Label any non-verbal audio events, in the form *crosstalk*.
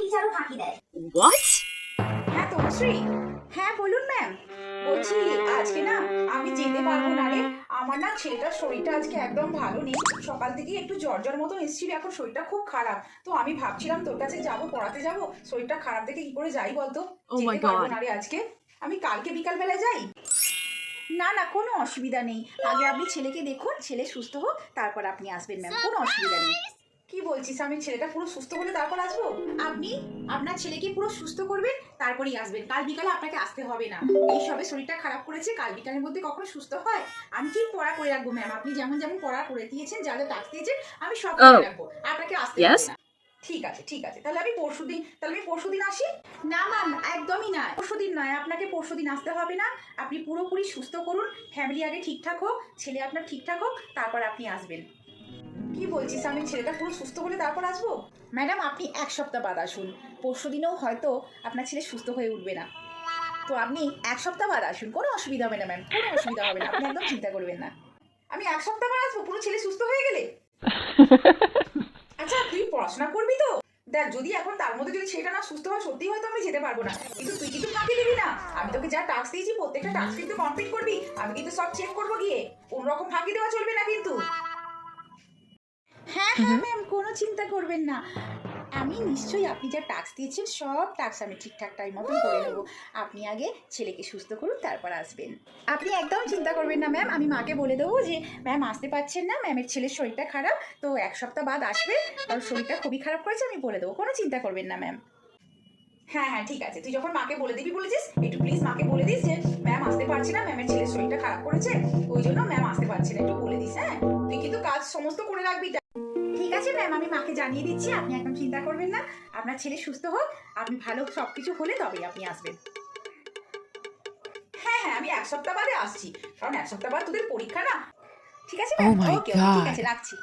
টিচারও ফাঁকি দেয়। What? হ্যাঁ তনুশ্রী। হ্যাঁ বলুন ম্যাম বলছি আজকে না আমি যেতে পারব না রে। আমার না ছেলেটার শরীরটা আজকে একদম ভালো নেই। সকাল থেকে একটু জ্বর জ্বর মতো এসেছিল এখন শরীরটা খুব খারাপ। তো আমি ভাবছিলাম তোর কাছে যাব পড়াতে যাব। শরীরটা খারাপ দেখে কি করে যাই বলতো? Oh যেতে পারব না রে আজকে। আমি কালকে বিকাল বেলায় যাই? না না কোনো অসুবিধা নেই। আগে আপনি ছেলেকে দেখুন ছেলে সুস্থ হোক তারপর আপনি আসবেন ম্যাম কোনো অসুবিধা নেই। কি বলছিস? আমি ছেলেটা পুরো সুস্থ হলে তারপর আসব? আপনি আপনার ছেলেকে পুরো সুস্থ করবেন তারপরেই আসবেন। কাল বিকালে আপনাকে আসতে হবে না। এই সবে শরীরটা খারাপ করেছে কাল বিকালের মধ্যে কখনো সুস্থ হয়? আমি ঠিক পড়া করে রাখব ম্যাম আপনি যেমন যেমন পড়া করে দিয়েছেন যা যা টাস্ক দিয়েছেন আমি সব করে Oh. রাখব। আপনাকে আসতে হবে না। ঠিক আছে ঠিক আছে। তাহলে আমি পরশুদিন তাহলে আমি পরশুদিন আসি? না ম্যাম একদমই না পরশু দিন নয় আপনাকে পরশুদিন আসতে হবে না। আপনি পুরোপুরি সুস্থ করুন ফ্যামিলি আগে ঠিকঠাক হোক ছেলে আপনার ঠিকঠাক হোক তারপর আপনি আসবেন। কি বলছিস আমি ছেলেটা পুরো সুস্থ হলে তারপর আসব? ম্যাডাম আপনি এক সপ্তাহ বাদ আসুন। পরশু দিনেও হয়তো আপনার ছেলে সুস্থ হয়ে উঠবে না। তো আপনি এক সপ্তাহ বাদ আসুন কোনো অসুবিধা হবে না ম্যাম কোনো অসুবিধা হবে না আপনি একদম চিন্তা করবেন না। আমি এক সপ্তাহ বাদ আসব পুরো ছেলে সুস্থ হয়ে গেলে? *laughs* আচ্ছা তুই পড়াশোনা করবি তো? দেখ যদি এখন তার মধ্যে যদি সেটা না সুস্থ হয় সত্যি হয়তো আমি যেতে পারব না। কিন্তু তুই কিন্তু ফাঁকি দিবি না। আমি তোকে যা টাস্ক দিয়েছি প্রত্যেকটা টাস্ক কিন্তু কমপ্লিট করবি। আমি কিন্তু সব চেক করব গিয়ে। কোন রকম ফাঁকি দেওয়া চলবে না কিন্তু। হ্যাঁ ম্যাম কোনো চিন্তা করবেন না। আমি নিশ্চয়ই আপনি যা টাস্ক দিয়েছেন সব টাস্ক আমি ঠিকঠাক টাইম মতন করে নেব। আপনি আগে ছেলেকে সুস্থ করুন তারপর আসবেন। আপনি একদম চিন্তা করবেন না ম্যাম আমি মাকে বলে দেবো যে ম্যাম আসতে পারছেন না। ম্যামের ছেলের শরীরটা খারাপ। তো এক সপ্তাহ বাদ আসবে। কারণ শরীরটা খুবই খারাপ করেছে আমি বলে দেবো। কোনো চিন্তা করবেন না ম্যাম হ্যাঁ হ্যাঁ ঠিক আছে। তুই যখন মাকে বলে দিবি বলেছিস একটু প্লিজ মাকে বলে দিস যে ম্যাম আসতে পারছে না। ম্যামের ছেলের শরীরটা খারাপ করেছে। ওই জন্য ম্যাম আসতে পারছে না। একটু বলে দিস হ্যাঁ? তুই কিন্তু কাজ সমস্ত করে রাখবি। ম্যাম আমি মাকে জানিয়ে দিচ্ছি আপনি একদম চিন্তা করবেন না। আপনার ছেলে সুস্থ হোক আপনি ভালো সব কিছু হলে তবেই আপনি আসবেন। হ্যাঁ হ্যাঁ আমি এক সপ্তাহ বাদে আসছি কারণ এক সপ্তাহ বাদ তোদের পরীক্ষা না। ঠিক আছে Oh ম্যাম ওকে ঠিক আছে রাখছি।